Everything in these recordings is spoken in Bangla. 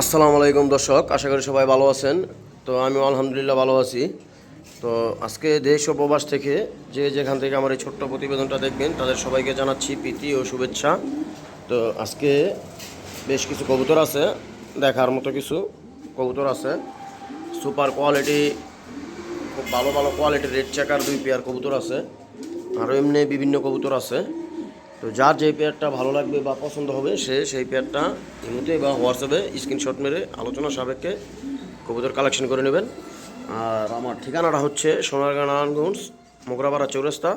আসসালামু আলাইকুম দর্শক, আশা করি সবাই ভালো আছেন। তো আমি আলহামদুলিল্লাহ ভালো আছি। তো আজকে দেশ ও প্রবাস থেকে যে যেখান থেকে আমার এই ছোট্ট প্রতিবেদনটা দেখবেন, তাদের সবাইকে জানাচ্ছি প্রীতি ও শুভেচ্ছা। তো আজকে বেশ কিছু কবুতর আছে, দেখার মতো কিছু কবুতর আছে। সুপার কোয়ালিটি, খুব ভালো ভালো কোয়ালিটির রেড চাকার দুই পেয়ার কবুতর আছে। আরও এমনি বিভিন্ন কবুতর আছে। তো যার যে পেয়ারটা ভালো লাগবে বা পছন্দ হবে, সে সেই পেয়ারটা ইমুতে বা হোয়াটসঅ্যাপে স্ক্রিনশট মেরে আলোচনা সাপেক্ষে কবুতর কালেকশন করে নেবেন। আর আমার ঠিকানাটা হচ্ছে সোনারগাঁ নারায়ণগঞ্জ, মোগরাপাড়া চৌরাস্তা,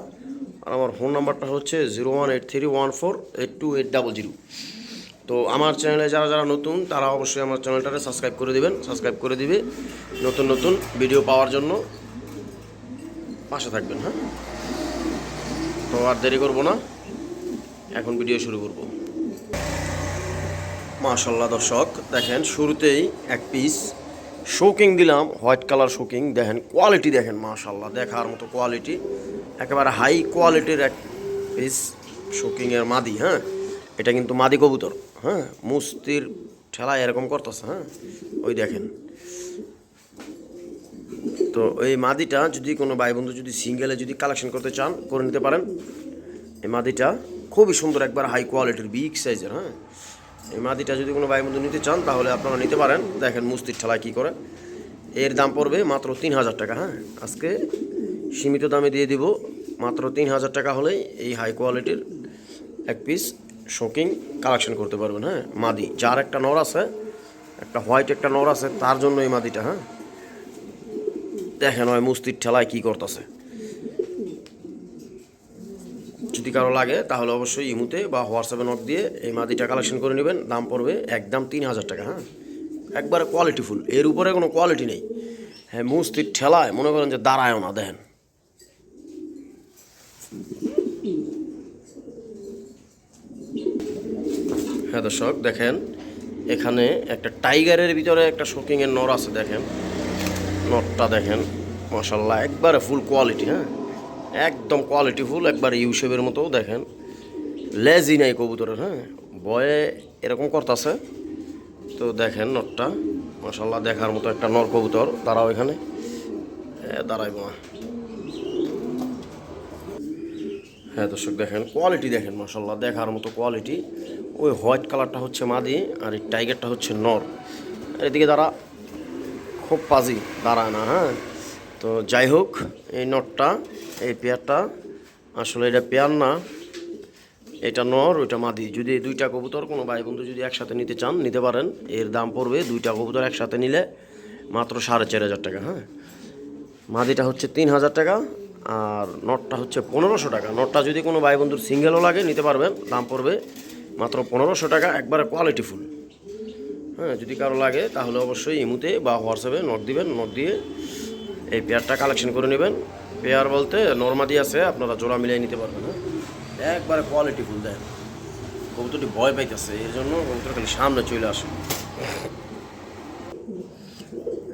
আর আমার ফোন নাম্বারটা হচ্ছে zero one eight three one four eight two eight double zero. তো আমার চ্যানেলে যারা যারা নতুন, তারা অবশ্যই আমার চ্যানেলটাকে সাবস্ক্রাইব করে দেবেন, সাবস্ক্রাইব করে দিবে নতুন নতুন ভিডিও পাওয়ার জন্য। পাশে থাকবেন হ্যাঁ? তো আর দেরি করব না। এখন ভিডিও শুরু করব। মাশাল্লাহ দর্শক, দেখেন শুরুতেই এক পিস শোকিং দিলাম হোয়াইট কালার শোকিং দেখেন কোয়ালিটি দেখেন মাশাল্লাহ দেখার মতো কোয়ালিটি একেবারে হাই কোয়ালিটির এক পিস শোকিংয়ের মাদি হ্যাঁ? এটা কিন্তু মাদি কবুতর হ্যাঁ? মুস্তির ঠেলা এরকম করতেছে হ্যাঁ? ওই দেখেন। তো এই মাদিটা যদি কোনো ভাই বন্ধু যদি সিঙ্গেলে যদি কালেকশন করতে চান, করে নিতে পারেন। এই মাদিটা খুবই সুন্দর একবার হাই কোয়ালিটির বিগ সাইজের হ্যাঁ? এই মাদিটা যদি কোনো ভাই বন্ধু নিতে চান, তাহলে আপনারা নিতে পারেন। দেখেন মুস্তির ঠেলায় কী করে। এর দাম পড়বে মাত্র তিন হাজার টাকা হ্যাঁ? আজকে সীমিত দামে দিয়ে দিব, মাত্র তিন হাজার টাকা হলেই এই হাই কোয়ালিটির এক পিস শোকিং কালেকশন করতে পারবেন হ্যাঁ? মাদি, যার একটা নর আছে, একটা হোয়াইট একটা নর আছে, তার জন্য এই মাদিটা হ্যাঁ? দেখেন ওই মুস্তির ঠেলায় কী করতেছে। যদি কারও লাগে, তাহলে অবশ্যই ইমুতে বা হোয়াটসঅ্যাপে নক দিয়ে এই মাদিটা কালেকশন করে নেবেন। দাম পড়বে একদম তিন হাজার টাকা হ্যাঁ? একবারে কোয়ালিটিফুল এর উপরে কোনো কোয়ালিটি নেই। হ্যাঁ মুস্তির ঠেলায়, মনে করেন যে দাঁড়ায়ও না, দেখেন। হ্যাঁ দর্শক, দেখেন, এখানে একটা টাইগারের ভিতরে একটা শোকিংয়ের নর আছে, দেখেন। নটটা দেখেন মাসাল্লাহ একবারে ফুল কোয়ালিটি হ্যাঁ? একদম কোয়ালিটি ফুল একবার ইউসেফের মতো, দেখেন। লেজি নাই কবুতরের হ্যাঁ? বয়ে এরকম করতেছে। তো দেখেন নটটা মাসাল্লাহ দেখার মতো একটা নর কবুতর, দাঁড়াও এখানে। দাঁড়াইব না। হ্যাঁ দর্শক, দেখেন কোয়ালিটি দেখেন মাসাল্লাহ দেখার মতো কোয়ালিটি ওই হোয়াইট কালারটা হচ্ছে মাদি, আর এই টাইগারটা হচ্ছে নর। এদিকে দাঁড়া, খুব পাজি, দাঁড়ায় না হ্যাঁ? তো যাই হোক, এই নটটা এই পেয়ারটা, আসলে এটা পেয়ার না, এটা নর, ওইটা মাদি। যদি এই দুইটা কবুতর কোনো ভাই বন্ধু যদি একসাথে নিতে চান, নিতে পারেন। এর দাম পড়বে দুইটা কবুতর একসাথে নিলে মাত্র সাড়ে চার হাজার টাকা হ্যাঁ? মাদিটা হচ্ছে তিন হাজার টাকা, আর নটটা হচ্ছে পনেরোশো টাকা। নটটা যদি কোনো ভাই বন্ধুর সিঙ্গেলও লাগে, নিতে পারবেন, দাম পড়বে মাত্র পনেরোশো টাকা, একবারে কোয়ালিটি ফুল হ্যাঁ যদি কারও লাগে, তাহলে অবশ্যই ইমুতে বা হোয়াটসঅ্যাপে নট দিবেন নট দিয়ে এই পেয়ারটা কালেকশন করে নেবেন। পেয়ার বলতে নর্মাদি আছে, আপনারা জোড়া মিলিয়ে নিতে পারবেন না একবারে কোয়ালিটি ফুল দেন। কবুতরটি ভয় পাইতেছে এর জন্য কবুতর খালি সামনে চলে আসে।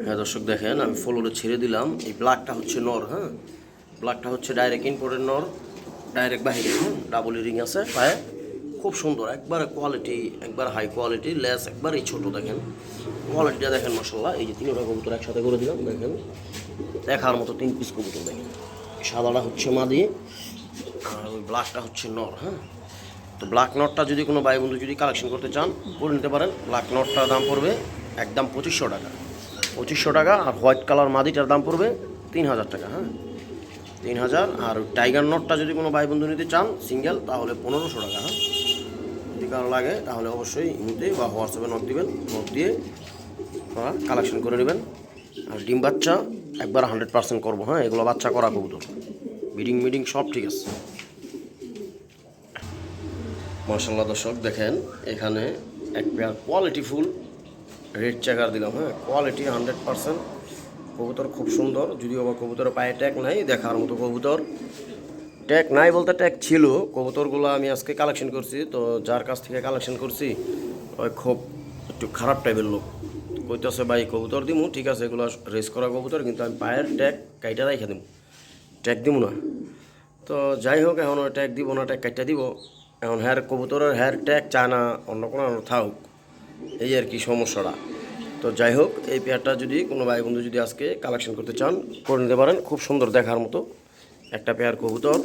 হ্যাঁ দর্শক দেখেন, আমি ফলোরে ছেড়ে দিলাম। এই ব্লাকটা হচ্ছে নর হ্যাঁ। ব্লাকটা হচ্ছে ডাইরেক্ট ইনপোর্টের নর ডাইরেক্ট বাহিরে হ্যাঁ। ডাবল রিং আছে, পায়ে। খুব সুন্দর, একবার কোয়ালিটি একবার হাই কোয়ালিটি লেস একবার এই ছোটো দেখেন। কোয়ালিটিটা দেখেন মশলা এই যে তিনটা কবুতর একসাথে করে দিলাম, দেখেন। দেখার মতো তিন পিস কবুতর, দেখেন। সাদাটা হচ্ছে মাদি, আর ওই ব্ল্যাকটা হচ্ছে নর হ্যাঁ? তো ব্ল্যাক নটটা যদি কোনো ভাই বন্ধু যদি কালেকশন করতে চান, করে নিতে পারেন। ব্ল্যাক নটটার দাম পড়বে একদম পঁচিশশো টাকা। পঁচিশশো টাকা, আর হোয়াইট কালার মাদিটার দাম পড়বে তিন হাজার টাকা হ্যাঁ? তিন হাজার, আর টাইগার নটটা যদি কোনো ভাই বন্ধু নিতে চান সিঙ্গেল তাহলে পনেরোশো টাকা হ্যাঁ? কারও লাগে, তাহলে অবশ্যই ইমুতে বা হোয়াটসঅ্যাপে নট দিবেন নট দিয়ে আপনারা কালেকশন করে নেবেন। আর ডিম বাচ্চা একবার হান্ড্রেড পার্সেন্ট করব হ্যাঁ এগুলো বাচ্চা করা কবুতর। বিডিং মিডিং সব ঠিক আছে। মার্শাল্লাহ দর্শক, দেখেন, এখানে এক pair quality full red checker দিলাম হ্যাঁ কোয়ালিটি হান্ড্রেড পার্সেন্ট কবুতর খুব সুন্দর, যদিও বা কবুতরের পায়ে ট্যাগ নাই, দেখার মতো কবুতর। ট্যাগ নাই বলতে ট্যাগ ছিল, কবুতরগুলো আমি আজকে কালেকশন করছি, তো যার কাছ থেকে কালেকশন করছি, ওই খুব একটু খারাপ টাইপের লোক। কইতেছে, ভাই, কবুতর দিমু, ঠিক আছে, এগুলো রেস করা কবুতর, কিন্তু আমি পায়ের ট্যাগ কাইটা রাইখা দিমু, ট্যাগ দিমু না। তো যাই হোক, এখন ওই ট্যাগ দিব না, ট্যাগ কাইটা দিব। এখন হ্যার কবুতরের হ্যার ট্যাগ চায় না, অন্য কোনো থাকুক এই আর কি সমস্যাটা। তো যাই হোক, এই পেয়ারটা যদি কোনো ভাই বন্ধু যদি আজকে কালেকশন করতে চান, করে নিতে পারেন, খুব সুন্দর দেখার মতো। একটা পেয়ার কবুতর।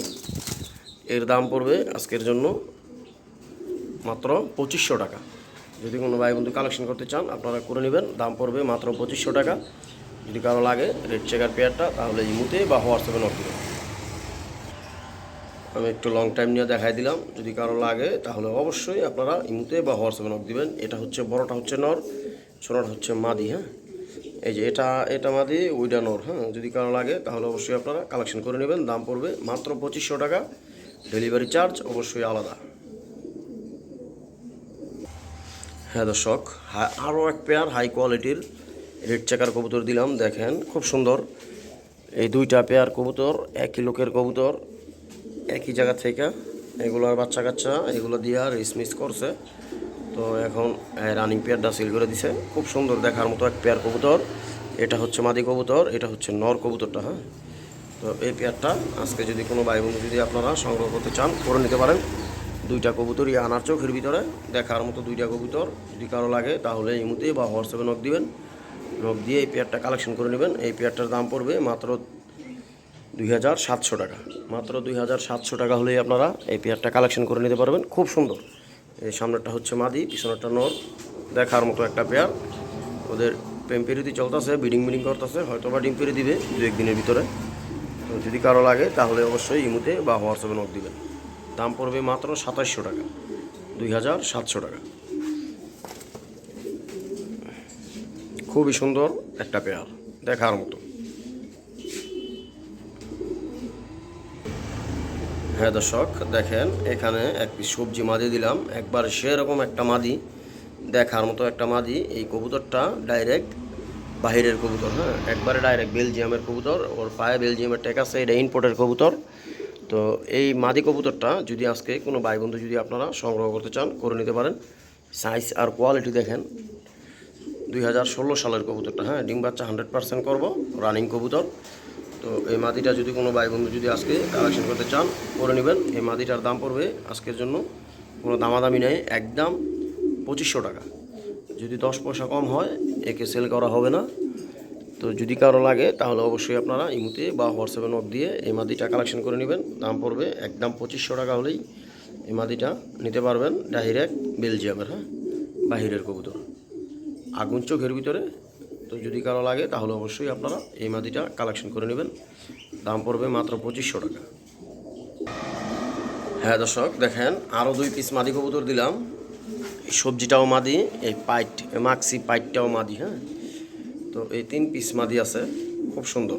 এর দাম পড়বে আজকের জন্য মাত্র পঁচিশশো টাকা। যদি কোনো ভাই বন্ধু কালেকশন করতে চান, আপনারা করে নেবেন। দাম পড়বে মাত্র পঁচিশশো টাকা। যদি কারও লাগে রেড চেকার পেয়ারটা তাহলে ইমুতে বা হোয়াটসঅ্যাপে নক দেবেন আমি একটু লং টাইম নিয়ে দেখাই দিলাম। যদি কারও লাগে, তাহলে অবশ্যই আপনারা ইমুতে বা হোয়াটসঅ্যাপে নক দিবেন। এটা হচ্ছে, বড়টা হচ্ছে নর, ছোটটা হচ্ছে মাদি হ্যাঁ? এই যে এটা এটা মাদি ওইটা নর হ্যাঁ? যদি কারও লাগে, তাহলে অবশ্যই আপনারা কালেকশন করে নেবেন। দাম পড়বে মাত্র পঁচিশশো টাকা। ডেলিভারি চার্জ অবশ্যই আলাদা। হ্যাঁ দর্শক আরও এক পেয়ার হাই কোয়ালিটির রেড চেকার কবুতর দিলাম, দেখেন, খুব সুন্দর। এই দুইটা পেয়ার কবুতর, একই লোকের কবুতর, একই জায়গা থেকে। এগুলোর বাচ্চা কাচ্চা এগুলো দিয়ে রিসমিস করছে। তো এখন রানিং পেয়ারটা সিল করে দিছে। খুব সুন্দর দেখার মতো এক পেয়ার কবুতর। এটা হচ্ছে মাদি কবুতর, এটা হচ্ছে নর কবুতরটা হ্যাঁ? তো এই পেয়ারটা আজকে যদি কোনো ভাই বন্ধু যদি আপনারা সংগ্রহ করতে চান, করে নিতে পারেন। দুইটা কবুতরই আনার চোখের ভিতরে, দেখার মতো দুইটা কবুতর। যদি কারও লাগে, তাহলে এই মুহূর্তে বা হোয়াটসঅ্যাপে নক দিবেন। নক দিয়ে এই পেয়ারটা কালেকশন করে নেবেন। এই পেয়ারটার দাম পড়বে মাত্র দুই হাজার সাতশো টাকা। মাত্র দুই হাজার সাতশো টাকা হলেই আপনারা এই পেয়ারটা কালেকশন করে নিতে পারবেন। খুব সুন্দর। সামনেরটা হচ্ছে মাদি, পিছনেরটা নর। দেখার মতো একটা পেয়ার ওদের প্রেম পেরিদি চলতেছে বিডিং মিডিং করতেছে হয়তো বা ডিম পেরে দিবে দু একদিনের ভিতরে। তো যদি কারও লাগে, তাহলে অবশ্যই ইমুতে বা হোয়াটসঅ্যাপে নক দিবেন। দাম পড়বে মাত্র সাতাশশো টাকা, দুই হাজার সাতশো টাকা। খুবই সুন্দর একটা পেয়ার দেখার মতো। হ্যাঁ দর্শক, দেখেন, এখানে এক পিস সবজি মাদি দিলাম। একবার সেরকম একটা মাদি, দেখার মতো একটা মাদি। এই কবুতরটা ডাইরেক্ট বাহিরের কবুতর হ্যাঁ? একবারে ডাইরেক্ট বেলজিয়ামের কবুতর, ওর পায়ে বেলজিয়ামের টেক আছে, এটা ইনপোর্টের কবুতর। তো এই মাদি কবুতরটা যদি আজকে কোনো ভাই বন্ধু যদি আপনারা সংগ্রহ করতে চান, করে নিতে পারেন। সাইজ আর কোয়ালিটি দেখেন, দুই হাজার ষোলো সালের কবুতরটা হ্যাঁ? ডিম বাচ্চা হান্ড্রেড পার্সেন্ট করব রানিং কবুতর। তো এই মাদিটা যদি কোনো ভাই বন্ধু যদি আজকে কালেকশন করতে চান, করে নেবেন। এই মাদিটার দাম পড়বে আজকের জন্য কোনো দামাদামি নেই, একদম পঁচিশশো টাকা। যদি দশ পয়সা কম হয়, একে সেল করা হবে না। তো যদি কারও লাগে, তাহলে অবশ্যই আপনারা ইমুতে বা হোয়াটসঅ্যাপে নোট দিয়ে এই মাদিটা কালেকশন করে নেবেন। দাম পড়বে একদম পঁচিশশো টাকা হলেই এই মাদিটা নিতে পারবেন। ডাইরেক্ট বেলজিয়ামের হ্যাঁ? বাহিরের কবুতর। আগুন চোখের ভিতরে তো যদি কারও লাগে, তাহলে অবশ্যই আপনারা এই মাদিটা কালেকশন করে নেবেন। দাম পড়বে মাত্র পঁচিশশো টাকা। হ্যাঁ দর্শক, দেখেন আরও দুই পিস মাদি কবুতর দিলাম। সবজিটাও মাদি, এই পাইট মাক্সি পাইটটাও মাদি হ্যাঁ? তো এই তিন পিস মাদি আছে, খুব সুন্দর।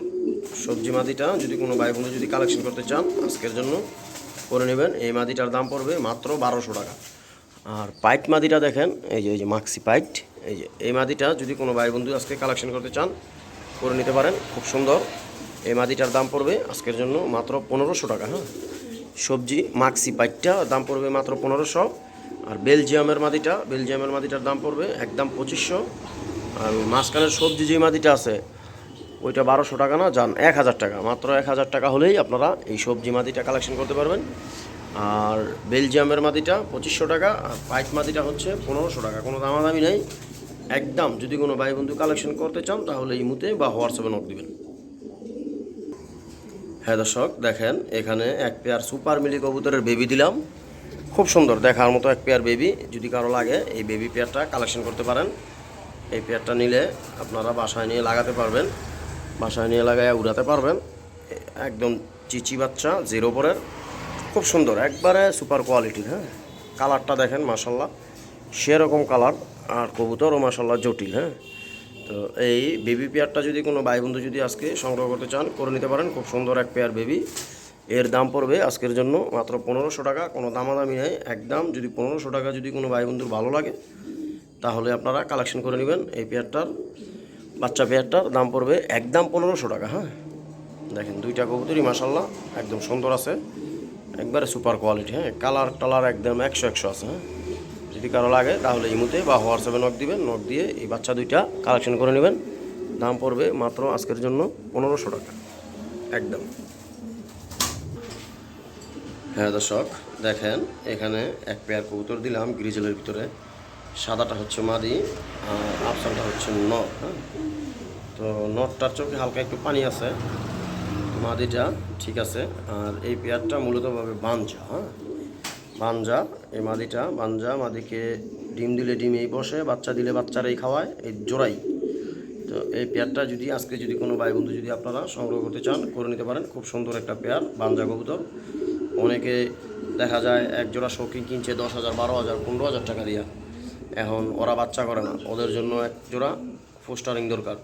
সবজি মাদিটা যদি কোনো ভাই বন্ধু যদি কালেকশন করতে চান, আজকের জন্য করে নেবেন। এই মাদিটার দাম পড়বে মাত্র বারোশো টাকা। আর পাইট মাদিটা দেখেন, এই যে এই যে মাক্সি পাইট এই যে, এই মাদিটা যদি কোনো ভাই বন্ধু আজকে কালেকশন করতে চান, করে নিতে পারেন, খুব সুন্দর। এই মাদিটার দাম পড়বে আজকের জন্য মাত্র পনেরোশো টাকা হ্যাঁ? সবজি মাক্সি পাইটটা দাম পড়বে মাত্র পনেরোশো। আর বেলজিয়ামের মাদিটা, বেলজিয়ামের মাদিটার দাম পড়বে একদম পঁচিশশো। আর মাঝখানের সবজি যে মাদিটা আছে, ওইটা বারোশো টাকা না, যান এক হাজার টাকা। মাত্র এক হাজার টাকা হলেই আপনারা এই সবজি মাদিটা কালেকশন করতে পারবেন। আর বেলজিয়ামের মাদিটা পঁচিশশো টাকা, আর পাইট মাদিটা হচ্ছে পনেরোশো টাকা। কোনো দামাদামি নেই। একদম, যদি কোনো ভাই বন্ধু কালেকশন করতে চান, তাহলে ইমুতে বা হোয়াটসঅ্যাপে নোট দিবেন। হ্যাঁ দর্শক, দেখেন, এখানে এক পেয়ার সুপার মিলি কবুতরের বেবি দিলাম। খুব সুন্দর, দেখার মতো এক পেয়ার বেবি যদি কারও লাগে, এই বেবি পেয়ারটা কালেকশন করতে পারেন। এই পেয়ারটা নিলে আপনারা বাসায় নিয়ে লাগাতে পারবেন, বাসায় নিয়ে লাগায় উড়াতে পারবেন। একদম চিচি বাচ্চা জিরো পরের। খুব সুন্দর, একবারে সুপার কোয়ালিটির হ্যাঁ। কালারটা দেখেন মাসাল্লাহ সেরকম কালার আর কবুতরও মাসাল্লাহ জটিল হ্যাঁ? তো এই বেবি পেয়ারটা যদি কোনো ভাই বন্ধু যদি আজকে সংগ্রহ করতে চান, করে নিতে পারেন। খুব সুন্দর এক পেয়ার বেবি এর দাম পড়বে আজকের জন্য মাত্র পনেরোশো টাকা। কোনো দামাদামি নেই। একদম যদি পনেরোশো টাকা যদি কোনো ভাই বন্ধুর ভালো লাগে, তাহলে আপনারা কালেকশন করে নেবেন এই পেয়ারটার বাচ্চা পেয়ারটার দাম পড়বে একদম পনেরোশো টাকা হ্যাঁ? দেখেন, দুইটা কবুতরই মাসাল্লাহ একদম সুন্দর আছে। একবারে সুপার কোয়ালিটি হ্যাঁ? কালার টালার একদম একশো একশো আছে হ্যাঁ? যদি কারও লাগে, তাহলে ইমুতে বা হোয়াটসঅ্যাপে নক দিবেন নক দিয়ে এই বাচ্চা দুইটা কালেকশন করে নেবেন। দাম পড়বে মাত্র আজকের জন্য পনেরোশো টাকা। একদম। হ্যাঁ দর্শক, দেখেন, এখানে এক পেয়ার কবুতর দিলাম গ্রিজেলের ভিতরে। সাদাটা হচ্ছে মাদি, আর আফসানটা হচ্ছে নট হ্যাঁ? তো নটটার চোখে হালকা একটু পানি আছে। মাদিটা ঠিক আছে, আর এই পেয়ারটা মূলতভাবে বাঞ্জা হ্যাঁ? বাঞ্জা এই মাদিটা বাঞ্জা মাদিকে ডিম দিলে ডিমেই বসে, বাচ্চা দিলে বাচ্চারাই খাওয়ায়, এই জোড়াই। তো এই পেয়ারটা যদি, আজকে যদি কোনো ভাই বন্ধু যদি আপনারা সংগ্রহ করতে চান, করে নিতে পারেন। খুব সুন্দর একটা পেয়ার বাঞ্জা কবুতর। অনেকে দেখা যায় এক জোড়া শৌখিন কিনছে দশ হাজার, বারো হাজার, পনেরো হাজার টাকা দিয়া। এখন ওরা বাচ্চা করে না, ওদের জন্য এক জোড়া ফোস্টারিং দরকার।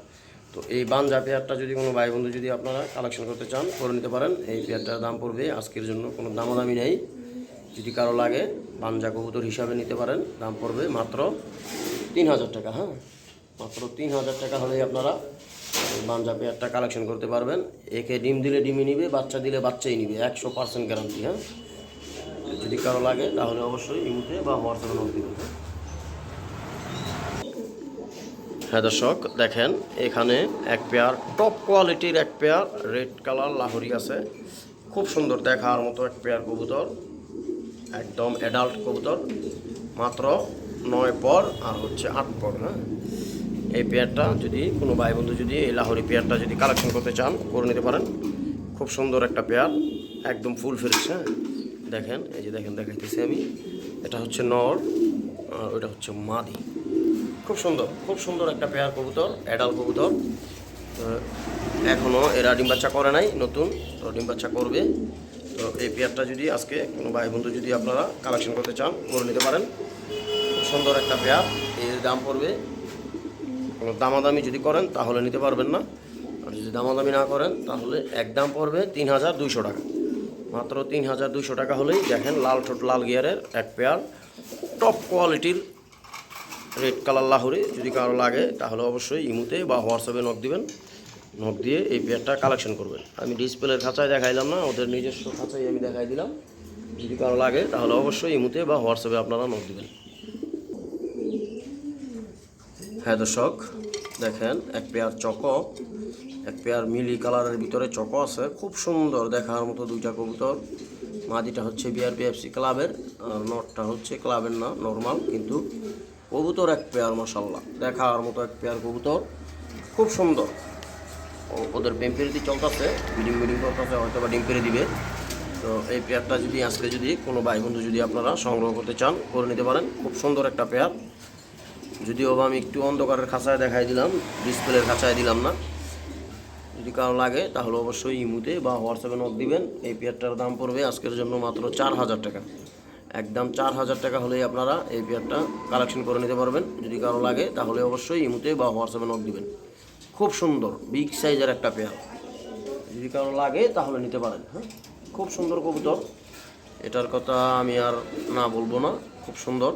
তো এই বাঞ্জা পেয়ারটা যদি কোনো ভাই বন্ধু যদি আপনারা কালেকশন করতে চান, করে নিতে পারেন। এই পেয়ারটার দাম পড়বে, আজকের জন্য কোনো দামাদামি নেই। যদি কারও লাগে, বাঞ্জা কবুতর হিসাবে নিতে পারেন। দাম পড়বে মাত্র তিন হাজার টাকা হ্যাঁ? মাত্র তিন হাজার টাকা হলেই আপনারা বাঞ্জা পেয়ারটা কালেকশন করতে পারবেন। একে ডিম দিলে ডিমই নিবে, বাচ্চা দিলে বাচ্চাই নিবে, একশো পার্সেন্ট গ্যারান্টি হ্যাঁ? যদি কারও লাগে, তাহলে অবশ্যই ইমুতে বা হোয়াটসঅ্যাপে নোট দিবেন। হ্যাঁ দর্শক, দেখেন, এখানে এক পেয়ার টপ কোয়ালিটির এক পেয়ার রেড কালার লাহরি আছে। খুব সুন্দর দেখার মতো এক পেয়ার কবুতর। একদম অ্যাডাল্ট কবুতর, মাত্র নয় পর আর হচ্ছে আট পর হ্যাঁ? এই পেয়ারটা যদি কোনো ভাই বন্ধু যদি এই লাহোরি পেয়ারটা যদি কালেকশন করতে চান, করে নিতে পারেন। খুব সুন্দর একটা পেয়ার, একদম ফুল ফ্রেশ হ্যাঁ? দেখেন, এই যে দেখেন, দেখাইতেছি আমি। এটা হচ্ছে নর, আর ওইটা হচ্ছে মাদি। খুব সুন্দর খুব সুন্দর একটা পেয়ার কবুতর অ্যাডাল কবুতর। এখনও এরা ডিম বাচ্চা করে নাই, নতুন ডিম বাচ্চা করবে। তো এই পেয়ারটা যদি আজকে কোনো ভাই বন্ধু যদি আপনারা কালেকশন করতে চান, করে নিতে পারেন। সুন্দর একটা পেয়ার এর দাম পড়বে। কোনো দামাদামি যদি করেন, তাহলে নিতে পারবেন না। আর যদি দামাদামি না করেন, তাহলে এক দাম পড়বে তিন হাজার দুইশো টাকা। মাত্র তিন হাজার দুইশো টাকা হলেই দেখেন লাল ঠোঁট, লাল গিয়ারের এক পেয়ার টপ কোয়ালিটির রেড কালার লাহুরি। যদি কারও লাগে, তাহলে অবশ্যই ইমুতে বা হোয়াটসঅ্যাপে নক দিবেন। নক দিয়ে এই পেয়ারটা কালেকশন করবেন। আমি ডিসপ্লের খাঁচায় দেখাইলাম না, ওদের নিজস্ব খাঁচায় আমি দেখাই দিলাম। যদি কারও লাগে, তাহলে অবশ্যই ইমুতে বা হোয়াটসঅ্যাপে আপনারা নক দিবেন। হ্যাঁ দর্শক, দেখেন, এক পেয়ার চকো, এক পেয়ার মিলি কালারের ভিতরে চকো আছে। খুব সুন্দর দেখার মতো দুইটা কবুতর। মাদিটা হচ্ছে বিআরপিএফসি ক্লাবের, আর নটটা হচ্ছে ক্লাবের না নর্মাল কিন্তু কবুতর এক পেয়ার মশাল্লা দেখার মতো এক পেয়ার কবুতর। খুব সুন্দর। ওদের ডিম পেরে দিয়ে চলতেছে বিডিং বিডিং করতেছে হয়তো বা ডিম পেরে দিবে। তো এই পেয়ারটা যদি আজকে যদি কোনো ভাই বন্ধু যদি আপনারা সংগ্রহ করতে চান, করে নিতে পারেন। খুব সুন্দর একটা পেয়ার। যদিও বা আমি একটু অন্ধকারের খাঁচায় দেখাই দিলাম, ডিসপ্লের খাঁচায় দিলাম না। যদি কারও লাগে, তাহলে অবশ্যই ইমুতে বা হোয়াটসঅ্যাপে নোট দিবেন। এই পেয়ারটার দাম পড়বে আজকের জন্য মাত্র চার হাজার টাকা। একদম চার হাজার টাকা হলেই আপনারা এই পেয়ারটা কালেকশন করে নিতে পারবেন। যদি কারও লাগে, তাহলে অবশ্যই ইমুতে বা হোয়াটসঅ্যাপে নোট দিবেন। খুব সুন্দর বিগ সাইজের একটা পেয়ার। যদি কারও লাগে, তাহলে নিতে পারেন হ্যাঁ? খুব সুন্দর কবুতর। এটার কথা আমি আর না বলব না, খুব সুন্দর।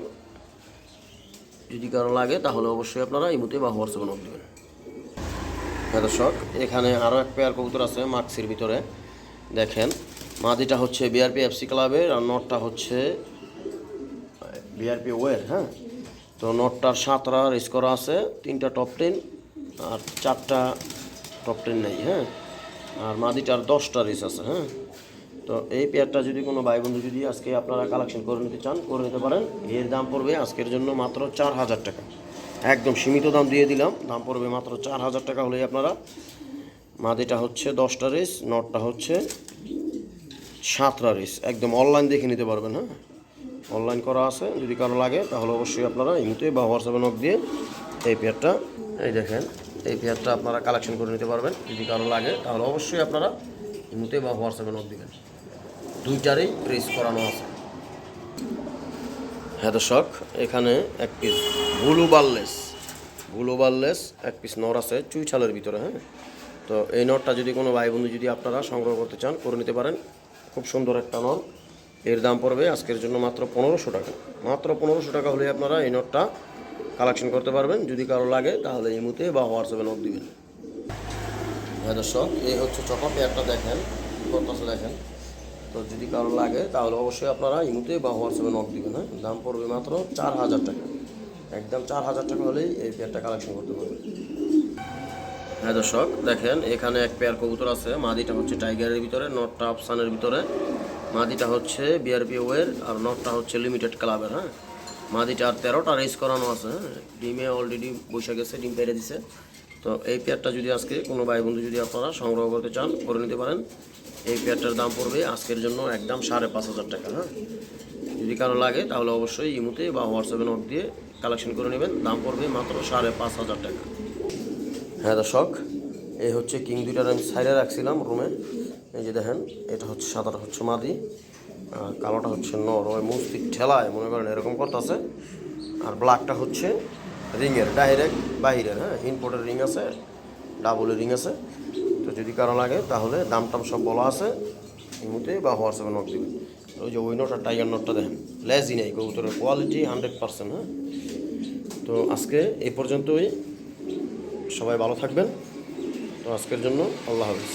যদি কারও লাগে, তাহলে অবশ্যই আপনারা ইমুতে বা হোয়াটসঅ্যাপে নোট দেবেন। হ্যাঁ দর্শক, এখানে আরও এক পেয়ার কবুতর আছে মাক্সির ভিতরে। দেখেন, মাদিটা হচ্ছে বিআরপি এফসি ক্লাবের আর নটটা হচ্ছে বিআরপি ওয়ের হ্যাঁ? তো নটটার সাতটা রেস করা আছে, তিনটা টপ টেন আর চারটা টপ টেন নেই হ্যাঁ? আর মাদিটার দশটা রেস আছে হ্যাঁ? তো এই পেয়ারটা যদি কোনো ভাই বন্ধু যদি আজকে আপনারা কালেকশন করে নিতে চান, করে নিতে পারেন। এর দাম পড়বে আজকের জন্য মাত্র চার হাজার টাকা। একদম সীমিত দাম দিয়ে দিলাম। দাম পড়বে মাত্র চার হাজার টাকা হলেই আপনারা মাদিটা হচ্ছে দশটা রেস নটটা হচ্ছে সাতটা রেস একদম অনলাইন দেখে নিতে পারবেন হ্যাঁ? অনলাইন করা আছে, যদি কারও লাগে, তাহলে অবশ্যই আপনারা ইমুতে বা হোয়াটসঅ্যাপে নক দিয়ে এই পেয়ারটা এই দেখেন এই পেয়ারটা আপনারা কালেকশন করে নিতে পারবেন। যদি কারও লাগে, তাহলে অবশ্যই আপনারা ইমুতে বা হোয়াটসঅ্যাপে নক দিবেন। দুইটারই রেস করানো আছে। হ্যাঁ দর্শক, এখানে এক piece blue barless. Blue barless, এক পিস নর আছে চুই ছালের ভিতরে হ্যাঁ? তো এই নটটা যদি কোনো ভাই বন্ধু যদি আপনারা সংগ্রহ করতে চান, করে নিতে পারেন। খুব সুন্দর একটা নর। এর দাম পড়বে আজকের জন্য মাত্র পনেরোশো টাকা। মাত্র পনেরোশো টাকা হলে আপনারা এই নটটা কালেকশন করতে পারবেন। যদি কারও লাগে, তাহলে এই মুহূর্তে বা হোয়াটসঅ্যাপে নোট দিবেন। হ্যাঁ দর্শক, এই হচ্ছে চকো পেয়ারটা দেখেন করতেছে দেখেন। তো যদি কারও লাগে, তাহলে অবশ্যই আপনারা ইমুতে বা হোয়াটসঅ্যাপে নক দিবেন হ্যাঁ। দাম পড়বে মাত্র চার হাজার টাকা। একদম চার হাজার টাকা হলেই এই পেয়ারটা কালেকশন করতে পারবেন। হ্যাঁ দর্শক, দেখেন, এখানে এক পেয়ার কবুতর আছে। মাদিটা হচ্ছে টাইগারের ভিতরে, নটটা আফসানের ভিতরে। মাদিটা হচ্ছে বিআরপি ওয়ের আর নটটা হচ্ছে লিমিটেড ক্লাবের হ্যাঁ। মাদিটা আর তেরোটা রেস করানো আছে হ্যাঁ? ডিমে অলরেডি বসে গেছে, ডিম পেরে দিছে। তো এই পেয়ারটা যদি আজকে কোনো ভাই বন্ধু যদি আপনারা সংগ্রহ করতে চান, করে নিতে পারেন। এই পেয়ারটার দাম পড়বে আজকের জন্য একদম সাড়ে পাঁচ হাজার টাকা হ্যাঁ? যদি কারও লাগে, তাহলে অবশ্যই ইমুতে বা হোয়াটসঅ্যাপে নক দিয়ে কালেকশন করে নেবেন। দাম পড়বে মাত্র সাড়ে পাঁচ হাজার টাকা। হ্যাঁ দর্শক, এই হচ্ছে কিং দুইটার আমি সাইডে রাখছিলাম রুমে এই যে দেখেন, এটা হচ্ছে সাদাটা হচ্ছে মাদি। কালোটা হচ্ছে নর ওই মুস্তিক ঠেলায় মনে করেন এরকম করতেছে। আর ব্ল্যাকটা হচ্ছে রিংয়ের ডাইরেক্ট বাহিরের হ্যাঁ? ইনপোর্টের রিং আছে ডাবলের রিং আছে। তো যদি কারও লাগে, তাহলে দাম টাম সব বলা আছে ইমুতে বা হোয়াটসঅ্যাপে নক দিবেন। ওই যে ওই নোটটা টাইগার নোটটা দেখেন লেজি নেই, কবুতরের কোয়ালিটি হান্ড্রেড পার্সেন্ট হ্যাঁ? তো আজকে এই পর্যন্তই। সবাই ভালো থাকবেন। তো আজকের জন্য আল্লাহ হাফিজ।